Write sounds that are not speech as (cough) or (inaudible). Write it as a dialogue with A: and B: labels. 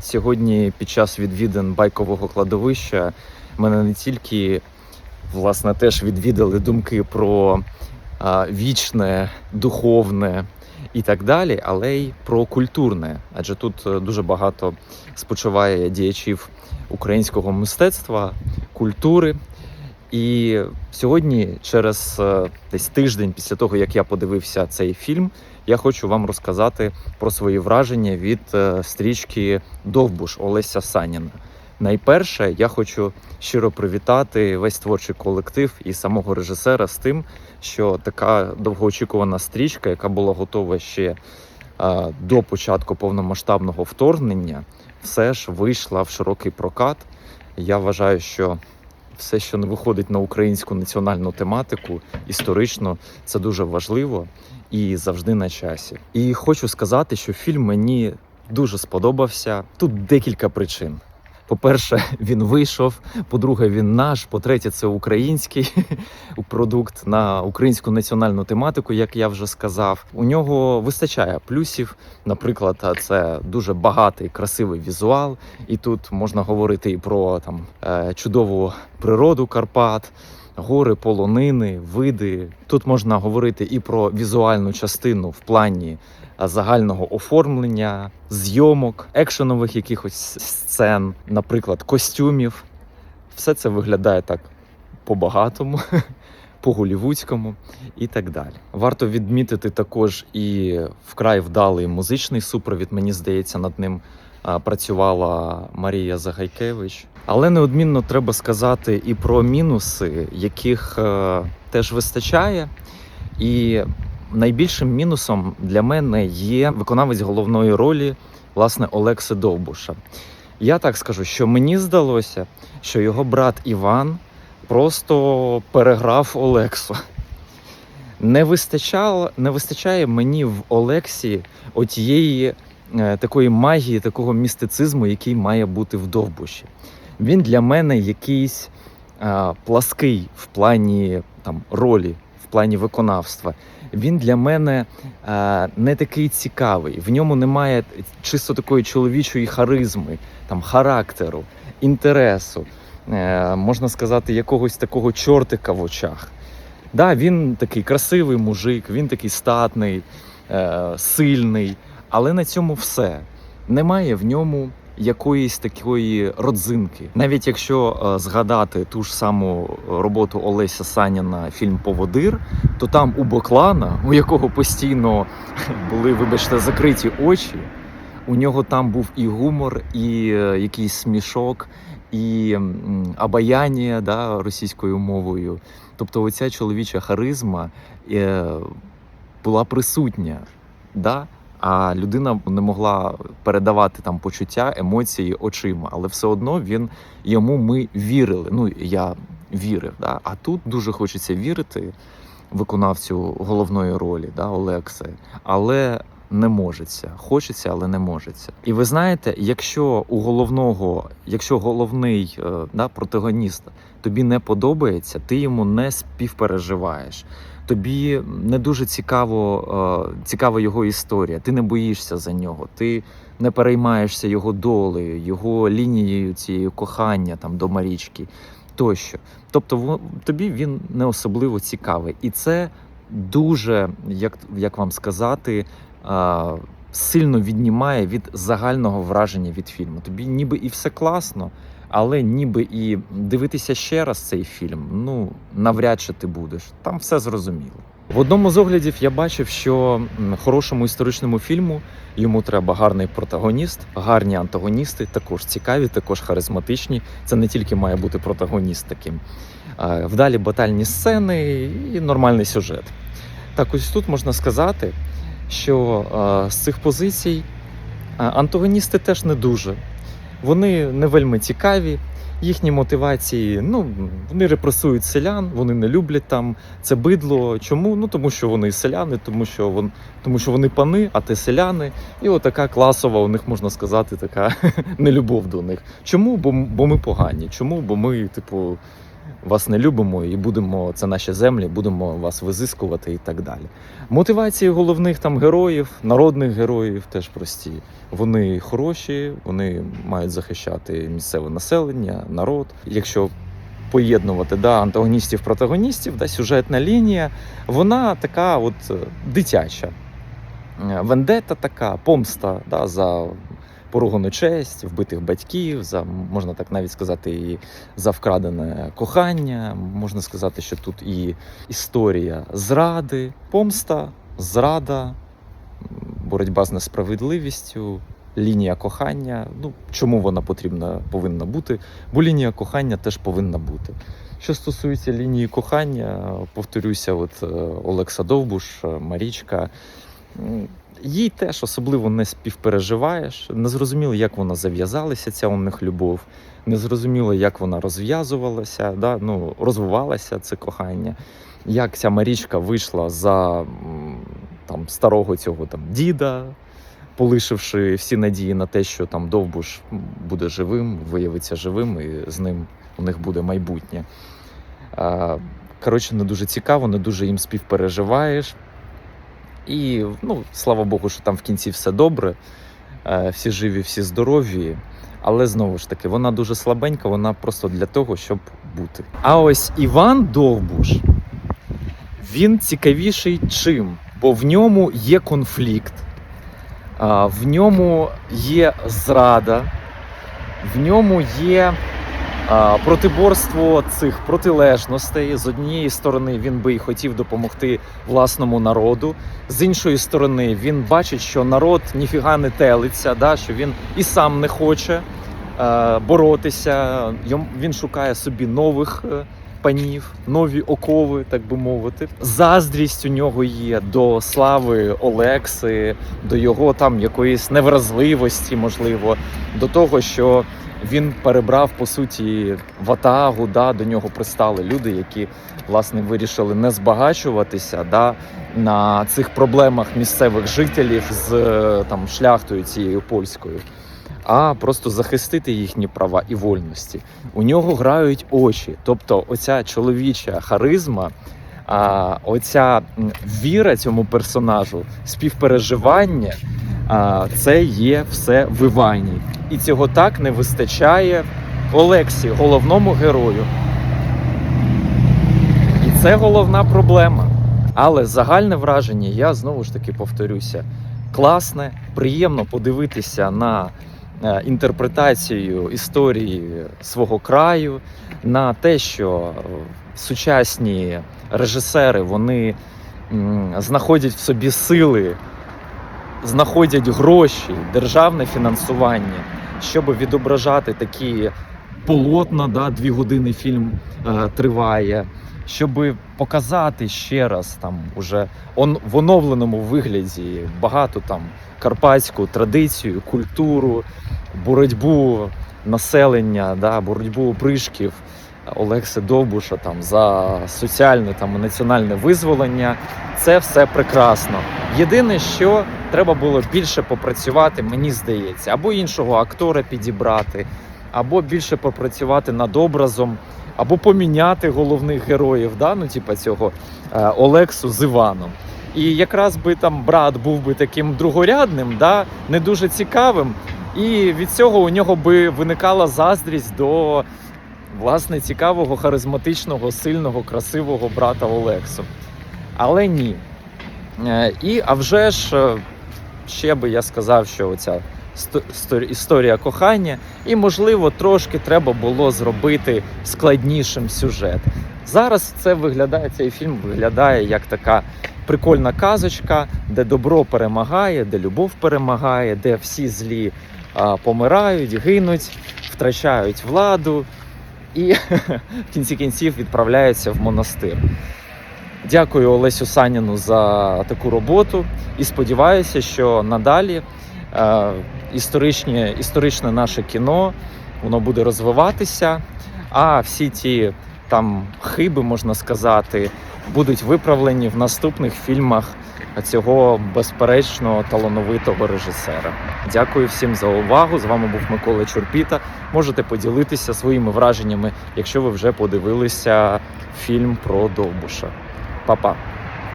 A: Сьогодні під час відвідин байкового кладовища мене не тільки власне теж відвідали думки про а, вічне, духовне і так далі, але й про культурне. Адже тут е, дуже багато спочиває діячів українського мистецтва, культури. І сьогодні, через е, десь тиждень після того, як я подивився цей фільм, я хочу вам розказати про свої враження від е, стрічки Довбуш Олеся Саніна. Найперше, я хочу щиро привітати весь творчий колектив і самого режисера з тим, що така довгоочікувана стрічка, яка була готова ще е, до початку повномасштабного вторгнення, все ж вийшла в широкий прокат. Я вважаю, що все, що не виходить на українську національну тематику, історично, це дуже важливо і завжди на часі. І хочу сказати, що фільм мені дуже сподобався. Тут декілька причин. По-перше, він вийшов. По-друге, він наш. По-третє, це український (laughs) продукт на українську національну тематику, як я вже сказав. У нього вистачає плюсів. Наприклад, це дуже багатий, красивий візуал, і тут можна говорити і про там е, чудову природу Карпат. Гори, полонини, види. Тут можна говорити і про візуальну частину в плані загального оформлення, зйомок, екшенових якихось сцен, наприклад, костюмів. Все це виглядає так по-багатому, (laughs) по-голівудському і так далі. Варто відмітити також і вкрай вдалий музичний супровід. Мені здається, над ним працювала Марія Загайкевич. Але неодмінно треба сказати і про мінуси, яких е, теж вистачає. І найбільшим мінусом для мене є виконавець головної ролі, власне, Олекси Довбуша. Я так скажу, що мені здалося, що його брат Іван просто переграв Олексу. Не вистачало, не вистачає мені в Олексі отієї е, такої магії, такого містицизму, який має бути в Довбуші. Він для мене якийсь е, плаский в плані там, ролі, в плані виконавства. Він для мене е, не такий цікавий. В ньому немає чисто такої чоловічої харизми, там, характеру, інтересу, е, можна сказати, якогось такого чортика в очах. Да, він такий красивий мужик, він такий статний, е, сильний, але на цьому все. Немає в ньому якоїсь такої родзинки. Навіть якщо е, згадати ту ж саму роботу Олеся Саніна, фільм Поводир, то там у Боклана, у якого постійно (laughs) були, вибачте, закриті очі, у нього там був і гумор, і е, якийсь смішок, і м, обаяння да, російською мовою. Тобто, оця чоловіча харизма е, була присутня. Да? А людина не могла передавати там почуття, емоції очима, але все одно він йому ми вірили. Ну я вірив. Да? А тут дуже хочеться вірити виконавцю головної ролі, да, Олекси, але не можеться. Хочеться, але не можеться. І ви знаєте, якщо у головного, якщо головний е, да, протагоніст тобі не подобається, ти йому не співпереживаєш. Тобі не дуже цікаво, е, цікава його історія. Ти не боїшся за нього, ти не переймаєшся його долею, його лінією цією кохання там до Марічки тощо. Тобто, тобі він не особливо цікавий, і це дуже, як, як вам сказати, е, сильно віднімає від загального враження від фільму. Тобі ніби і все класно, але ніби і дивитися ще раз цей фільм, ну навряд чи ти будеш. Там все зрозуміло. В одному з оглядів я бачив, що хорошому історичному фільму йому треба гарний протагоніст, гарні антагоністи, також цікаві, також харизматичні. Це не тільки має бути протагоніст таким. Вдалі батальні сцени і нормальний сюжет. Так, ось тут можна сказати, що з цих позицій антагоністи теж не дуже. Вони не вельми цікаві. Їхні мотивації, ну вони репресують селян, вони не люблять там це бидло. Чому? Ну тому що вони селяни, тому що вон, тому що вони пани, а ти селяни. І отака класова, у них можна сказати, така (laughs) нелюбов до них. Чому? Бо, бо ми погані. Чому? Бо ми, типу, вас не любимо і будемо це наші землі, будемо вас визискувати і так далі. Мотивації головних там героїв, народних героїв теж прості. Вони хороші, вони мають захищати місцеве населення, народ. Якщо поєднувати да, антагоністів протагоністів, да, сюжетна лінія, вона така от е, дитяча. Е, Вендета така, помста да, за поругану честь, вбитих батьків, за можна так навіть сказати, і за вкрадене кохання. Можна сказати, що тут і історія зради, помста, зрада, боротьба з несправедливістю, лінія кохання. Ну чому вона потрібна повинна бути? Бо лінія кохання теж повинна бути. Що стосується лінії кохання, повторюся, от е, Олекса Довбуш, е, Марічка. Їй теж особливо не співпереживаєш. Не зрозуміло, як вона зав'язалася, ця у них любов. Не зрозуміло, як вона розв'язувалася, да? ну, розвивалася це кохання. Як ця Марічка вийшла за там, старого цього там, діда, полишивши всі надії на те, що там Довбуш буде живим, виявиться живим, і з ним у них буде майбутнє. Коротше, не дуже цікаво, не дуже їм співпереживаєш. І ну, слава Богу, що там в кінці все добре, е, всі живі, всі здорові. Але знову ж таки, вона дуже слабенька, вона просто для того, щоб бути. А ось Іван Довбуш, він цікавіший чим? Бо в ньому є конфлікт, в ньому є зрада, в ньому є протиборство цих протилежностей. З однієї сторони він би і хотів допомогти власному народу, з іншої сторони, він бачить, що народ ніфіга не телиться, да, що він і сам не хоче е, боротися. Він шукає собі нових е, панів, нові окови, так би мовити. Заздрість у нього є до слави Олекси, до його там якоїсь невразливості, можливо, до того, що він перебрав по суті ватагу, да, до нього пристали люди, які власне вирішили не збагачуватися да, на цих проблемах місцевих жителів з е, там шляхтою цією польською, а просто захистити їхні права і вольності. У нього грають очі, тобто оця чоловіча харизма. А оця віра цьому персонажу, співпереживання, це є все в Івані. І цього так не вистачає Олексі, головному герою. І це головна проблема. Але загальне враження, я знову ж таки повторюся, класне, приємно подивитися на е, інтерпретацію історії свого краю, на те, що сучасні режисери вони знаходять в собі сили, знаходять гроші, державне фінансування, щоб відображати такі полотна, да, дві години фільм е, триває, щоб показати ще раз там уже он, в оновленому вигляді багато там карпатську традицію, культуру, боротьбу населення, да, боротьбу опришків Олекси Довбуша там за соціальне там і національне визволення. Це все прекрасно. Єдине, що треба було більше попрацювати, мені здається, або іншого актора підібрати, або більше попрацювати над образом, або поміняти головних героїв, да? ну, типа цього е, Олексу з Іваном. І якраз би там брат був би таким другорядним, да? не дуже цікавим. І від цього у нього би виникала заздрість до власне цікавого, харизматичного, сильного, красивого брата Олексу. Але ні. Е, І а вже ж е, ще би я сказав, що оця сто- сто- історія кохання, і, можливо, трошки треба було зробити складнішим сюжет. Зараз це виглядає, цей фільм виглядає як така прикольна казочка, де добро перемагає, де любов перемагає, де всі злі а, помирають, гинуть, втрачають владу і (laughs) в кінці кінців відправляються в монастир. Дякую Олесю Саніну за таку роботу і сподіваюся, що надалі е, історичні, історичне наше кіно воно буде розвиватися, а всі ті там хиби, можна сказати, будуть виправлені в наступних фільмах цього безперечно талановитого режисера. Дякую всім за увагу. З вами був Микола Чурпіта. Можете поділитися своїми враженнями, якщо ви вже подивилися фільм про Довбуша. Па-па!